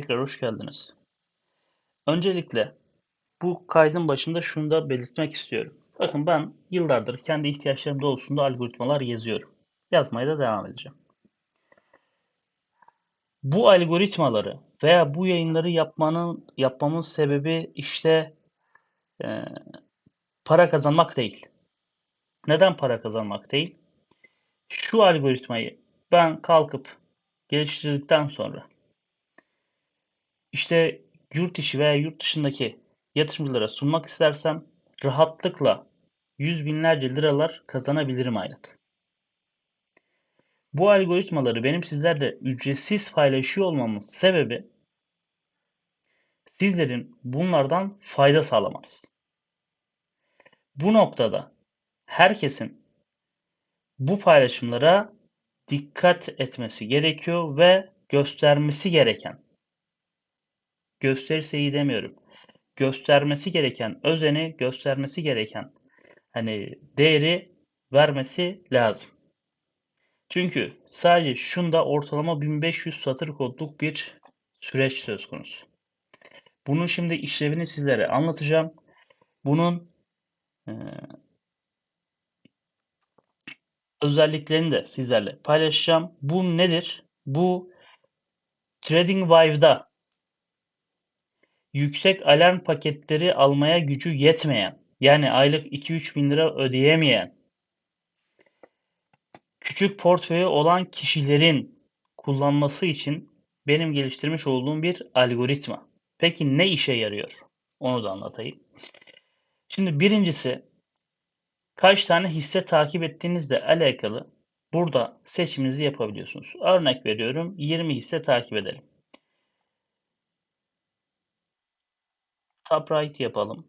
tekrar hoş geldiniz. Öncelikle bu kaydın başında şunu da belirtmek istiyorum. Bakın ben yıllardır kendi ihtiyaçlarım doğrultusunda algoritmalar yazıyorum. Yazmaya da devam edeceğim. Bu algoritmaları veya bu yayınları yapmanın yapmamın sebebi işte e, para kazanmak değil. Neden para kazanmak değil? Şu algoritmayı ben kalkıp geliştirdikten sonra işte yurt içi veya yurt dışındaki yatırımcılara sunmak istersem rahatlıkla yüz binlerce liralar kazanabilirim aylık. Bu algoritmaları benim sizlerle ücretsiz paylaşıyor olmamın sebebi sizlerin bunlardan fayda sağlamanız. Bu noktada herkesin bu paylaşımlara dikkat etmesi gerekiyor ve göstermesi gereken gösterirse iyi demiyorum. Göstermesi gereken özeni, göstermesi gereken hani değeri vermesi lazım. Çünkü sadece şunda ortalama 1500 satır kodluk bir süreç söz konusu. Bunun şimdi işlevini sizlere anlatacağım. Bunun e, özelliklerini de sizlerle paylaşacağım. Bu nedir? Bu TradingVive'da yüksek alarm paketleri almaya gücü yetmeyen, yani aylık 2-3 bin lira ödeyemeyen, küçük portföyü olan kişilerin kullanması için benim geliştirmiş olduğum bir algoritma. Peki ne işe yarıyor? Onu da anlatayım. Şimdi birincisi kaç tane hisse takip ettiğinizle alakalı burada seçiminizi yapabiliyorsunuz. Örnek veriyorum 20 hisse takip edelim. Top right yapalım.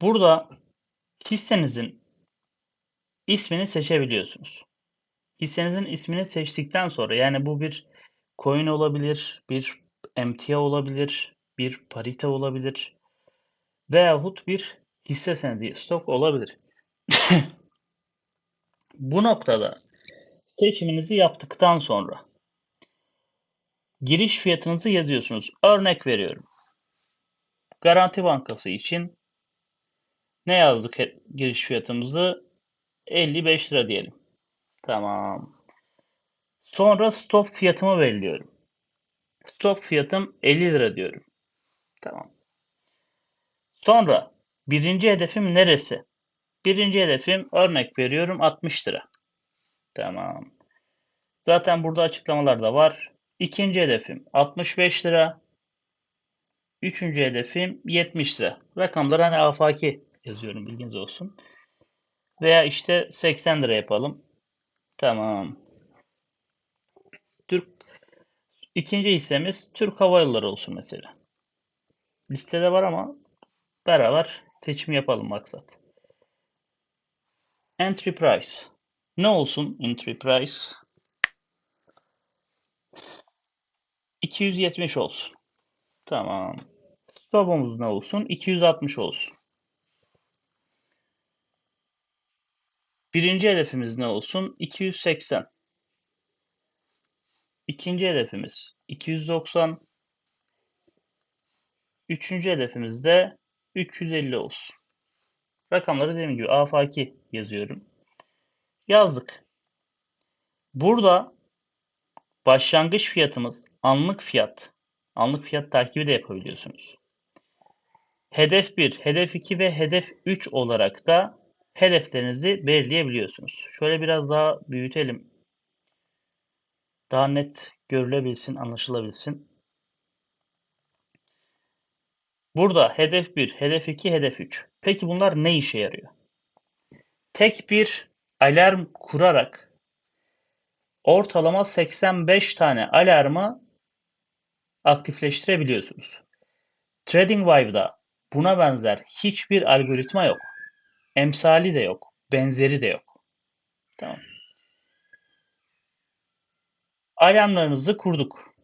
Burada hissenizin ismini seçebiliyorsunuz. Hissenizin ismini seçtikten sonra yani bu bir coin olabilir, bir emtia olabilir, bir parite olabilir veyahut bir hisse senedi stok olabilir. bu noktada seçiminizi yaptıktan sonra giriş fiyatınızı yazıyorsunuz. Örnek veriyorum. Garanti Bankası için ne yazdık giriş fiyatımızı? 55 lira diyelim. Tamam. Sonra stop fiyatımı belirliyorum. Stop fiyatım 50 lira diyorum. Tamam. Sonra birinci hedefim neresi? Birinci hedefim örnek veriyorum 60 lira. Tamam. Zaten burada açıklamalar da var. İkinci hedefim 65 lira. Üçüncü hedefim 70 lira. Rakamları hani afaki yazıyorum bilginiz olsun. Veya işte 80 lira yapalım. Tamam. Türk ikinci hissemiz Türk Hava Yolları olsun mesela. Listede var ama beraber seçim yapalım maksat. Entry price. Ne olsun entry price? 270 olsun. Tamam. Stopumuz ne olsun? 260 olsun. Birinci hedefimiz ne olsun? 280. İkinci hedefimiz 290. Üçüncü hedefimiz de 350 olsun. Rakamları dediğim gibi afaki yazıyorum. Yazdık. Burada başlangıç fiyatımız anlık fiyat. Anlık fiyat takibi de yapabiliyorsunuz. Hedef 1, hedef 2 ve hedef 3 olarak da hedeflerinizi belirleyebiliyorsunuz. Şöyle biraz daha büyütelim. Daha net görülebilsin, anlaşılabilsin. Burada hedef 1, hedef 2, hedef 3. Peki bunlar ne işe yarıyor? Tek bir alarm kurarak ortalama 85 tane alarmı aktifleştirebiliyorsunuz. TradingVive'da buna benzer hiçbir algoritma yok. Emsali de yok. Benzeri de yok. Tamam. Alarmlarınızı kurduk.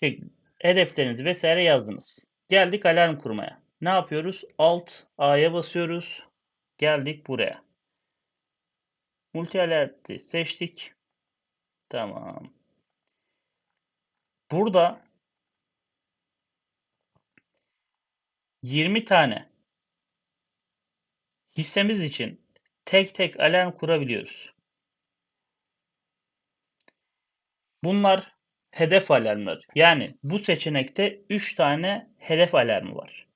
Şey, hedeflerinizi vesaire yazdınız. Geldik alarm kurmaya. Ne yapıyoruz? Alt A'ya basıyoruz. Geldik buraya. Multi alert'i seçtik. Tamam. Burada 20 tane hissemiz için tek tek alarm kurabiliyoruz. Bunlar hedef alarmları. Yani bu seçenekte 3 tane hedef alarmı var.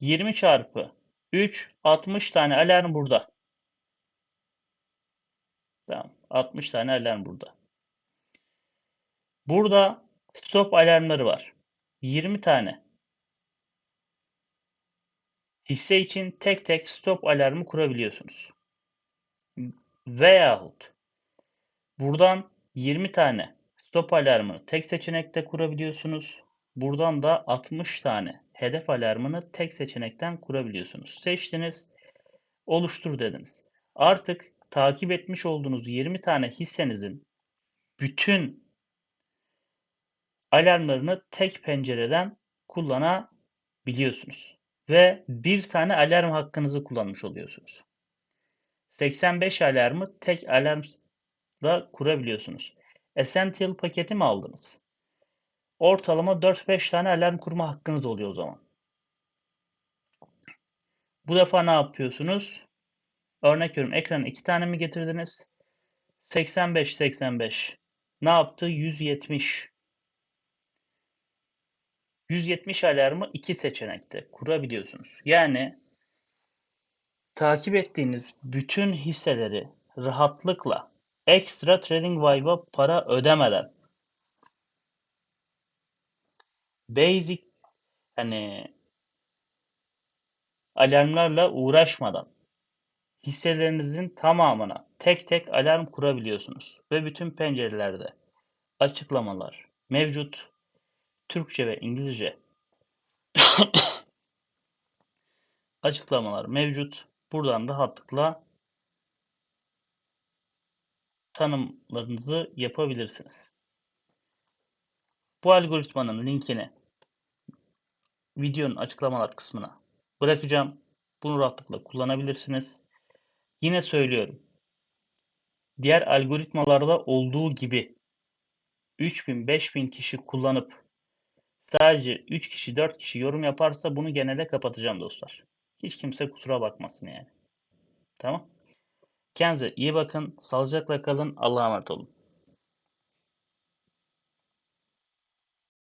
20 çarpı 3 60 tane alarm burada. Tamam. 60 tane alarm burada. Burada stop alarmları var. 20 tane. Hisse için tek tek stop alarmı kurabiliyorsunuz. Veyahut buradan 20 tane stop alarmını tek seçenekte kurabiliyorsunuz. Buradan da 60 tane hedef alarmını tek seçenekten kurabiliyorsunuz. Seçtiniz, oluştur dediniz. Artık takip etmiş olduğunuz 20 tane hissenizin bütün alarmlarını tek pencereden kullanabiliyorsunuz. Ve bir tane alarm hakkınızı kullanmış oluyorsunuz. 85 alarmı tek alarmla kurabiliyorsunuz. Essential paketi mi aldınız? Ortalama 4-5 tane alarm kurma hakkınız oluyor o zaman. Bu defa ne yapıyorsunuz? Örnek veriyorum ekrana 2 tane mi getirdiniz? 85-85 ne yaptı? 170. 170 alarmı iki seçenekte kurabiliyorsunuz. Yani takip ettiğiniz bütün hisseleri rahatlıkla ekstra trading vibe'a para ödemeden basic hani alarmlarla uğraşmadan hisselerinizin tamamına tek tek alarm kurabiliyorsunuz ve bütün pencerelerde açıklamalar mevcut. Türkçe ve İngilizce açıklamalar mevcut. Buradan rahatlıkla tanımlarınızı yapabilirsiniz. Bu algoritmanın linkini videonun açıklamalar kısmına bırakacağım. Bunu rahatlıkla kullanabilirsiniz. Yine söylüyorum. Diğer algoritmalarda olduğu gibi 3000-5000 kişi kullanıp sadece 3 kişi 4 kişi yorum yaparsa bunu genele kapatacağım dostlar. Hiç kimse kusura bakmasın yani. Tamam. Kendinize iyi bakın. Sağlıcakla kalın. Allah'a emanet olun.